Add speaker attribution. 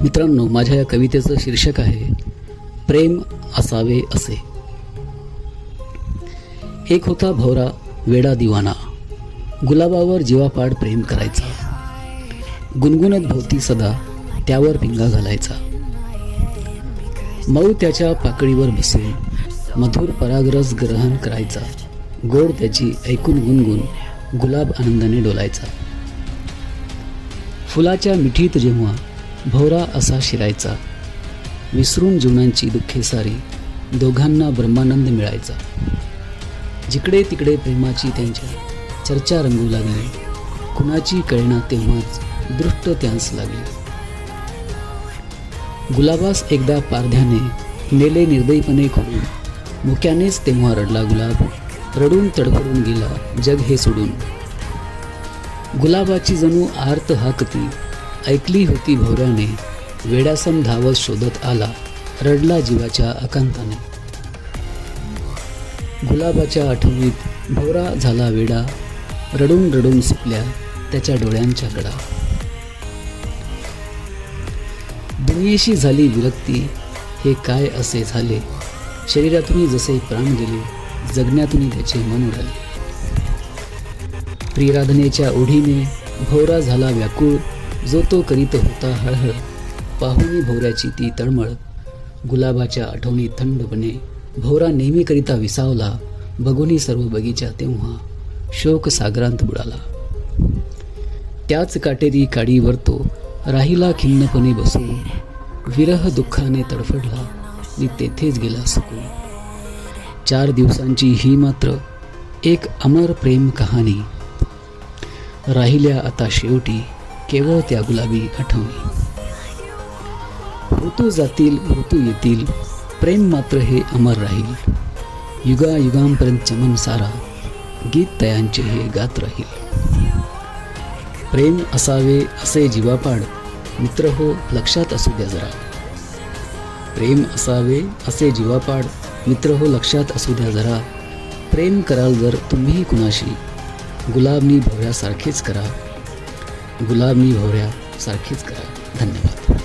Speaker 1: मित्रांनो माझ्या या कवितेचं शीर्षक आहे प्रेम असावे असे. एक होता भवरा वेडा दिवाना. गुलाबावर जीवापाड प्रेम करायचा. गुणगुणत भोवती सदा त्यावर पिंगा घालायचा. मऊ त्याच्या पाकळीवर बसून मधुर परागरस ग्रहण करायचा. गोड त्याची ऐकून गुणगुण गुलाब आनंदाने डोलायचा. फुलाच्या मिठीत जेव्हा भोवरा असा शिरायचा. विसरून जीवनांची दुःखे सारी दोघांना ब्रह्मानंद मिळायचा. जिकडे तिकडे प्रेमाची त्यांच्या चर्चा रंगू लागली कुणाची कळना तेव्हाच दृष्ट त्यांस लागली. गुलाबास एकदा पारध्याने नेले निर्दयीपणे खोडून मुक्यानेच तेव्हा रडला गुलाब रडून तडफडून गेला जग हे सोडून. गुलाबाची जणू आर्त हाकती ऐकली होती भवऱ्याने वेडासम धावत शोधत आला रडला जीवाच्या अकांताने गुलाबाच्या आठवणीत भोवरा झाला वेडा रडून रडून सुकल्या त्याच्या डोळ्यांच्या गडा. दुनियेशी झाली विरक्ती हे काय असे झाले? शरीरातून जसे प्राण गेले जगण्यातून त्याचे मन उडाले. प्रियराधनेच्या ओढीने भोवरा झाला व्याकुळ जो तो करीत होता हळहळ पाहुणी भोवऱ्याची ती तळमळ. गुलाबाच्या आठवणी थंडपणे भोवरा नेहमीकरिता विसावला बघुनी सर्व बगीचा तेव्हा शोक सागरांत बुडाला. त्याच काटेरी काडीवर तो राहिला खिन्नपणे बसून विरह दुःखाने तडफडला आणि तेथेच गेला सुकून. चार दिवसांची ही मात्र एक अमर प्रेम कहाणी. राहिल्या आता शेवटी केवळ त्या गुलाबी आठवणी. ऋतू जातील ऋतू येतील प्रेम मात्र हे अमर राहील. युगा युगांपर्यंत चमन सारा गीत तयांचे हे गात राहील. प्रेम असावे असे जीवापाड मित्र हो लक्षात असू द्या जरा. प्रेम असावे असे जीवापाड मित्र हो लक्षात असू द्या जरा. प्रेम कराल जर तुम्हीही कुणाशी गुलाबनी भवऱ्यासारखेच करा. गुलामी भोवऱ्यासारखेच करा. धन्यवाद.